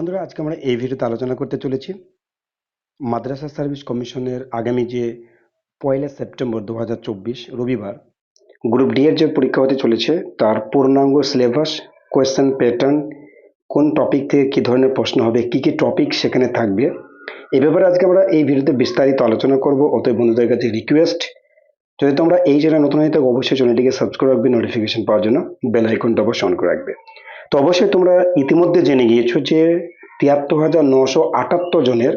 বন্ধুরা, আজকে আমরা এই ভিডিওতে আলোচনা করতে চলেছি। মাদ্রাসা সার্ভিস কমিশনের আগামী যে পয়লা সেপ্টেম্বর দু হাজার চব্বিশ রবিবার, গ্রুপ ডি এর যে পরীক্ষা হতে চলেছে, তার পূর্ণাঙ্গ সিলেবাস, কোয়েশ্চেন প্যাটার্ন, কোন টপিক থেকে কী ধরনের প্রশ্ন হবে, কী কী টপিক সেখানে থাকবে, এ ব্যাপারে আজকে আমরা এই ভিডিওতে বিস্তারিত আলোচনা করব। অতএব বন্ধুদের কাছে রিকোয়েস্ট যদি তোমরা এই চ্যানেল নতুন হয়ে থাকো, অবশ্যই চ্যানেলটিকে সাবস্ক্রাইব রাখবে নোটিফিকেশন পাওয়ার জন্য বেল আইকনটা অবশ্যই অন করে রাখবে। তো অবশ্যই তোমরা ইতিমধ্যে জেনে গিয়েছো যে তিয়াত্তর হাজার নশো আটাত্তর জনের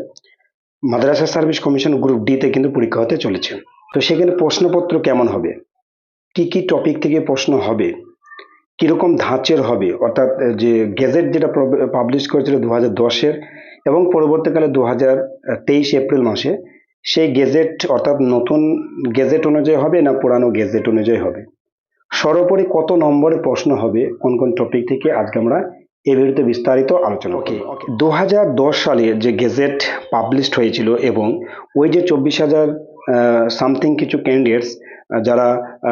মাদ্রাসা সার্ভিস কমিশন গ্রুপ ডিতে কিন্তু পরীক্ষা হতে চলেছে। তো সেখানে প্রশ্নপত্র কেমন হবে? কি কি টপিক থেকে প্রশ্ন হবে? কীরকম ধাঁচের হবে? অর্থাৎ যে গেজেট যেটা পাবলিশ করেছিল দু হাজার দশের এবং পরবর্তীকালে দু হাজার তেইশ এপ্রিল মাসে, সেই গেজেট অর্থাৎ নতুন গেজেট অনুযায়ী হবে না পুরানো গেজেট অনুযায়ী হবে? সর্বোপরি কত নম্বরে প্রশ্ন হবে কোন কোন টপিক থেকে আজকে আমরা এ বিরুদ্ধে বিস্তারিত আলোচনা ওকে দু হাজার দশ সালে যে গেজেট পাবলিশড হয়েছিল এবং ওই যে চব্বিশ হাজার সামথিং কিছু ক্যান্ডিডেটস যারা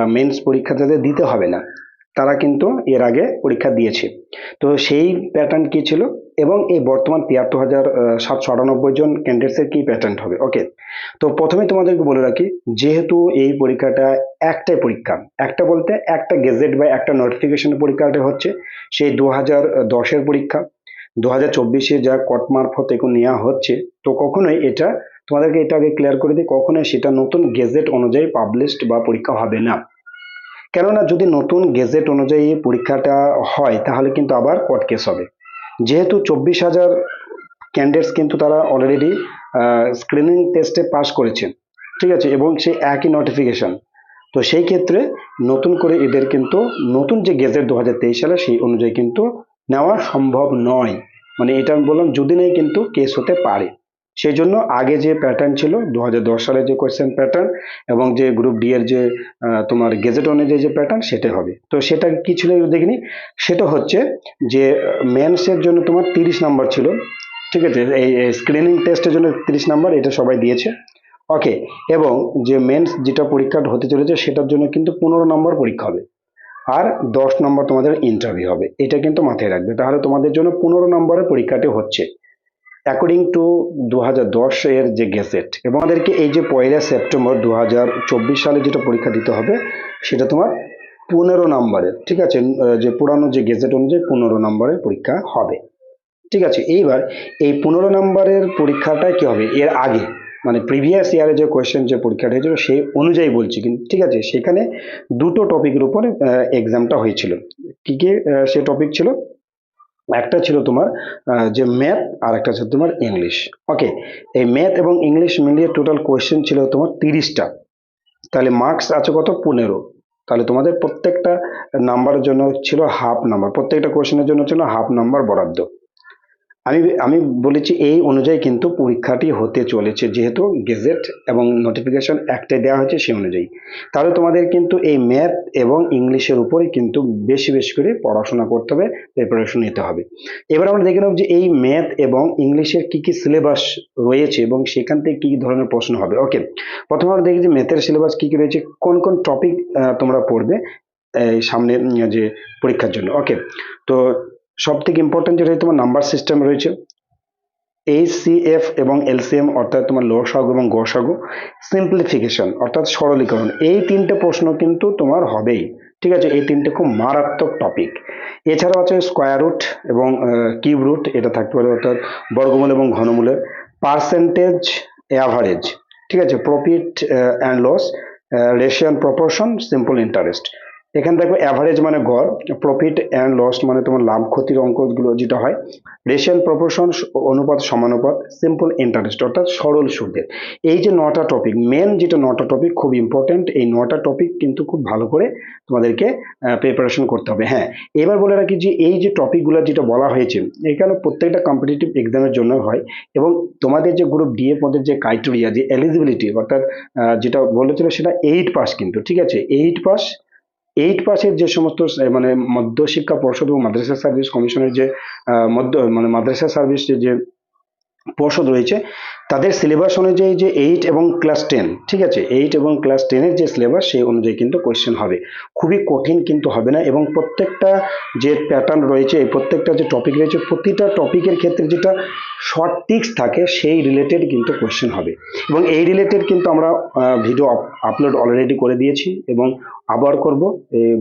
মেন্স পরীক্ষা তাদের দিতে হবে না তারা কিন্তু এর আগে পরীক্ষা দিয়েছে। তো সেই প্যাটার্ন কি ছিল? এবং এই বর্তমান তিয়াত্তর হাজার সাতশো আটানব্বই জন ক্যান্ডিডেটসের কি প্যাটার্ন হবে? ওকে তো প্রথমে তোমাদেরকে বলে রাখি, যেহেতু এই পরীক্ষাটা একটাই পরীক্ষা, একটা বলতে একটা গেজেট বা একটা নোটিফিকেশন পরীক্ষাটা হচ্ছে, সেই দু হাজার দশের পরীক্ষা। দু হাজার চব্বিশে যা কট মারফত এখন নেওয়া হচ্ছে, তো কখনোই এটা তোমাদেরকে এটা আগে ক্লিয়ার করে দিই, কখনোই সেটা নতুন গেজেট অনুযায়ী পাবলিশড বা পরীক্ষা হবে না। কেননা যদি নতুন গেজেট অনুযায়ী পরীক্ষাটা হয়, তাহলে কিন্তু আবার কোর্ট কেস হবে। যেহেতু চব্বিশ হাজার ক্যান্ডিডেটস কিন্তু তারা অলরেডি স্ক্রিনিং টেস্টে পাস করেছে ঠিক আছে? এবং সেই একই নোটিফিকেশন তো সেই ক্ষেত্রে নতুন করে এদের কিন্তু নতুন যে গেজেট দু হাজার তেইশ সালে, সেই অনুযায়ী কিন্তু নেওয়া সম্ভব নয়। মানে এটা আমি বললাম, যদি নেই কিন্তু কেস হতে পারে। সেই জন্য আগে যে প্যাটার্ন ছিল, দুহাজার দশ সালে যে কোয়েশ্চেন প্যাটার্ন এবং যে গ্রুপ ডি এর যে তোমার গেজেট অনুযায়ী যে প্যাটার্ন সেটা হবে। তো সেটা কি ছিল দেখিনি? সেটা হচ্ছে যে মেন্সের জন্য তোমার তিরিশ নাম্বার ছিল। ঠিক আছে? এই স্ক্রিনিং টেস্টের জন্য তিরিশ নাম্বার এটা সবাই দিয়েছে। ওকে এবং যে মেন্স যেটা পরীক্ষা হতে চলেছে সেটার জন্য কিন্তু পনেরো নম্বর পরীক্ষা হবে। আর দশ নম্বর তোমাদের ইন্টারভিউ হবে। এটা কিন্তু মাথায় রাখবে। তাহলে তোমাদের জন্য পনেরো নম্বরের পরীক্ষাটি হচ্ছে। অ্যাকর্ডিং টু দু হাজার দশ এর যে গেজেট এবং আমাদেরকে এই যে পয়লা সেপ্টেম্বর দু হাজার চব্বিশ সালে যেটা পরীক্ষা দিতে হবে, সেটা তোমার পনেরো নম্বরের, ঠিক আছে? যে পুরানো যে গেজেট অনুযায়ী পনেরো নম্বরের পরীক্ষা হবে। ঠিক আছে? এইবার এই পনেরো নম্বরের পরীক্ষাটা কি হবে? এর আগে মানে প্রিভিয়াস ইয়ারে যে কোয়েশ্চেন যে পরীক্ষাটা হয়েছিল, সেই অনুযায়ী বলছি কিন্তু, ঠিক আছে? সেখানে দুটো টপিকের উপরে এক্সামটা হয়েছিল। কি কি সে টপিক ছিল? একটা ছিল তোমার যে ম্যাথ আর একটা ছিল তোমার ইংলিশ ওকে এই ম্যাথ এবং ইংলিশ মিলিয়ে টোটাল কোয়েশ্চেন ছিল তোমার তিরিশটা। তাহলে মার্কস আছে কত? পনেরো। তাহলে তোমাদের প্রত্যেকটা নাম্বারের জন্য ছিল হাফ নাম্বার প্রত্যেকটা কোয়েশ্চেনের জন্য ছিল হাফ নাম্বার বরাদ্দ। আমি আমি বলেছি এই অনুযায়ী কিন্তু পরীক্ষাটি হতে চলেছে, যেহেতু গেজেট এবং নোটিফিকেশন একটাই দেওয়া হয়েছে সেই অনুযায়ী। তাহলে তোমাদের কিন্তু এই ম্যাথ এবং ইংলিশের উপরে কিন্তু বেশি বেশি করে পড়াশোনা করতে হবে প্রিপারেশন নিতে হবে। এবার আমরা দেখে নেব যে এই ম্যাথ এবং ইংলিশের কি কি সিলেবাস রয়েছে এবং সেখান থেকে কী ধরনের প্রশ্ন হবে। ওকে প্রথমে আমরা দেখি যে ম্যাথের সিলেবাস কী, কি রয়েছে, কোন কোন টপিক তোমরা পড়বে, এই সামনে যে পরীক্ষার জন্য। ওকে তো সব থেকে ইম্পর্টেন্ট যেটা তোমার নাম্বার সিস্টেম রয়েছে এইচসিএফ এবং এলসিএম অর্থাৎ তোমার লসাগু এবং গসাগু সিম্পলিফিকেশন অর্থাৎ সরলীকরণ, এই তিনটে প্রশ্ন কিন্তু তোমার হবেই, ঠিক আছে? এই তিনটে খুব মারাত্মক টপিক এছাড়াও আছে স্কোয়ার রুট এবং কিউব রুট এটা থাকতে পারে অর্থাৎ বর্গমূল এবং ঘনমূলের পার্সেন্টেজ অ্যাভারেজ ঠিক আছে? Profit and loss ratio and proportion simple interest এখানে দেখো অ্যাভারেজ মানে গড় প্রফিট অ্যান্ড লস মানে তোমার লাভ, ক্ষতির অঙ্কগুলো যেটা হয়। রেশিয়াল প্রপোর্শন অনুপাত সমানুপাত সিম্পল ইন্টারেস্ট অর্থাৎ সরল সুদের। এই যে নটা টপিক মেন যেটা নটা টপিক খুব ইম্পর্টেন্ট এই নটা টপিক কিন্তু খুব ভালো করে তোমাদেরকে প্রিপারেশন করতে হবে। হ্যাঁ এবার বলে রাখি যে এই যে টপিকগুলো যেটা বলা হয়েছে, এখানে প্রত্যেকটা কম্পিটিটিভ এক্সামের জন্য হয় এবং তোমাদের যে গ্রুপ ডি এ পদের যে ক্রাইটেরিয়া যে এলিজিবিলিটি অর্থাৎ যেটা বলেছিল সেটা এইট পাস কিন্তু, ঠিক আছে? এইট পাস এইট পাসের যে সমস্ত মানে মধ্যশিক্ষা পর্ষদ এবং মাদ্রাসা সার্ভিস কমিশনের যে মধ্য মানে মাদ্রাসা সার্ভিস যে পর্ষদ রয়েছে, তাদের সিলেবাস অনুযায়ী যে এইট এবং ক্লাস টেন ঠিক আছে? এইট এবং ক্লাস টেনের যে সিলেবাস সেই অনুযায়ী কিন্তু কোয়েশ্চেন হবে। খুবই কঠিন কিন্তু হবে না এবং প্রত্যেকটা যে প্যাটার্ন রয়েছে, প্রত্যেকটা যে টপিক রয়েছে, প্রতিটা টপিকের ক্ষেত্রে যেটা শর্ট টিক্স থাকে, সেই রিলেটেড কিন্তু কোয়েশ্চেন হবে। এবং এই রিলেটেড কিন্তু আমরা ভিডিও আপলোড অলরেডি করে দিয়েছি এবং আবার করব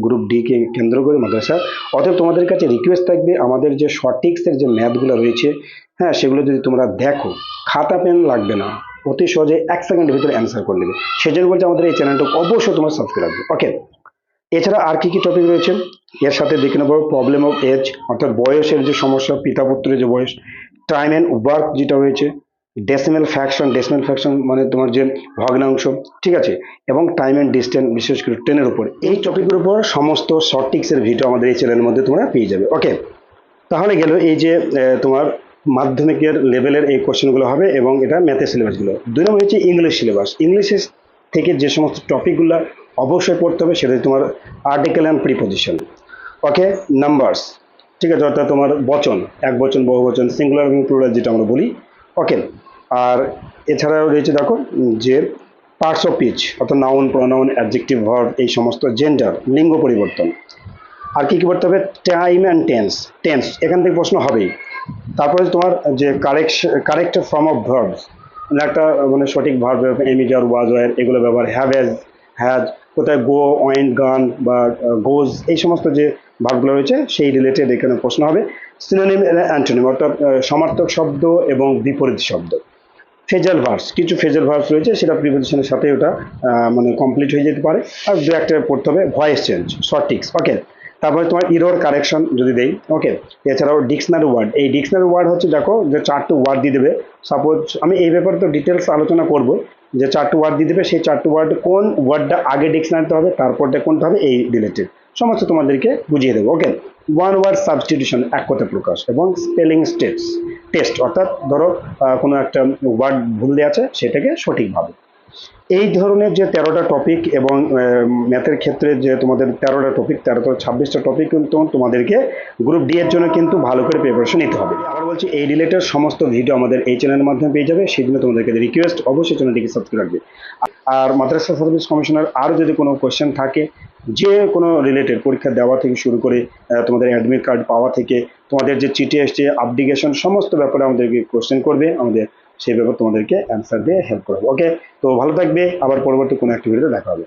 গ্রুপ ডি কে কেন্দ্র করে মাদ্রাসা। অতএব তোমাদের কাছে রিকোয়েস্ট থাকবে, আমাদের যে শর্ট টিক্সের যে ম্যাথগুলো রয়েছে হ্যাঁ সেগুলো যদি তোমরা দেখো, খাতা, পেন লাগবে না, অতি সহজে এক সেকেন্ডের ভিতরে অ্যান্সার করে নেবে। সেজন্য বলছে আমাদের এই চ্যানেলটা অবশ্যই তোমরা সাবস্ক্রাইব রাখবে ওকে এছাড়া আর কি কি টপিক রয়েছে? এর সাথে দেখে নেব প্রবলেম অফ এজ অর্থাৎ বয়সের যে সমস্যা পিতা পুত্রের যে বয়স টাইম অ্যান্ড ওয়ার্ক যেটা রয়েছে ডেসিমেল ফ্যাকশন ডেসিমেল ফ্যাকশন মানে তোমার যে ভগ্নাংশ, ঠিক আছে? এবং টাইম অ্যান্ড ডিস্টেন্স বিশেষ করে ট্রেনের উপর। এই টপিকের উপর সমস্ত শর্ট টিক্সের ভিডিও আমাদের এই চ্যানেলের মধ্যে তোমরা পেয়ে যাবে ওকে তাহলে গেল এই যে তোমার মাধ্যমিকের লেভেলের এই কোশ্চেনগুলো হবে এবং এটা ম্যাথের সিলেবাসগুলো দুই নম্বর হচ্ছে ইংলিশ সিলেবাস ইংলিশের থেকে যে সমস্ত টপিকগুলো অবশ্যই পড়তে হবে, সেটা তোমার article and preposition okay numbers ঠিক আছে, অর্থাৎ তোমার বচন, এক বচন, বহু বচন সিঙ্গুলার এবং প্লুরাল যেটা আমরা বলি। ওকে আর এছাড়াও রয়েছে দেখো যে পার্টস অফ পিচ অর্থাৎ নাউন প্রনাউন অ্যাডজেক্টিভ ভার্ব এই সমস্ত জেন্ডার লিঙ্গ পরিবর্তন। আর কী কী করতে হবে? টাইম অ্যান্ড টেন্স টেন্স এখান থেকে প্রশ্ন হবেই। তারপরে তোমার যে correction correct form of verbs একটা মানে সঠিক ভার্ব এমিজার ওয়াজ ওয়ার এগুলো ব্যবহার হ্যাভ হ্যাজ কোথায় গো ওয়েন গান বা গোজ এই সমস্ত যে ভার্বগুলো রয়েছে, সেই রিলেটেড এখানে প্রশ্ন হবে। সিনোনিম অ্যান্টোনিম অর্থাৎ সমার্থক শব্দ এবং বিপরীত শব্দ। ফেজাল ভার্স কিছু ফেজাল ভার্স রয়েছে, সেটা প্রিপোজিশনের সাথে ওটা মানে কমপ্লিট হয়ে যেতে পারে। আর দু একটা পড়তে হবে ভয়েস চেঞ্জ শর্টিক্স ওকে তারপরে তোমার ইরোর কারেকশন যদি দেই ওকে এছাড়াও ডিকশনারি ওয়ার্ড এই ডিকশনারি ওয়ার্ড হচ্ছে দেখো যে চারটে ওয়ার্ড দিয়ে দেবে। সাপোজ আমি এই ব্যাপারে তো ডিটেলস আলোচনা করব, যে চারটে ওয়ার্ড দিয়ে দেবে, সেই চারটে ওয়ার্ড কোন ওয়ার্ডটা আগে ডিকশনারিতে হবে, তারপরটা কোনটা হবে, এই রিলেটেড সমস্ত তোমাদেরকে বুঝিয়ে দেবো ওকে ওয়ান ওয়ার্ড সাবস্টিটিউশন এক কথা প্রকাশ এবং স্পেলিং স্টেটস টেস্ট অর্থাৎ ধরো কোনো একটা ওয়ার্ড ভুল দেওয়া আছে, সেটাকে সঠিকভাবে। এই ধরনের যে তেরোটা টপিক এবং ম্যাথের ক্ষেত্রে যে তোমাদের তেরোটা টপিক তেরো তেরোটা ছাব্বিশটা টপিক কিন্তু তোমাদেরকে গ্রুপ ডি এর জন্য কিন্তু ভালো করে প্রিপারেশন নিতে হবে। আবার বলছি, এই রিলেটেড সমস্ত ভিডিও আমাদের এই চ্যানেলের মাধ্যমে পেয়ে যাবে সেই জন্য তোমাদেরকে রিকোয়েস্ট অবশ্যই চ্যানেলটিকে সাবস্ক্রাইব রাখবে আর মাদ্রাসা সার্ভিস কমিশনের আরও যদি কোনো কোয়েশ্চেন থাকে, যে কোনো রিলেটেড পরীক্ষা দেওয়া থেকে শুরু করে তোমাদের অ্যাডমিট কার্ড পাওয়া থেকে, তোমাদের যে চিঠি এসছে আপলিকেশন সমস্ত ব্যাপারে আমাদেরকে কোশ্চেন করবে, আমাদের সেই ব্যাপারে তোমাদেরকে অ্যান্সার দিয়ে হেল্প করব ওকে তো ভালো থাকবে, আবার পরবর্তী কোনো একটা ভিডিওতে দেখা হবে।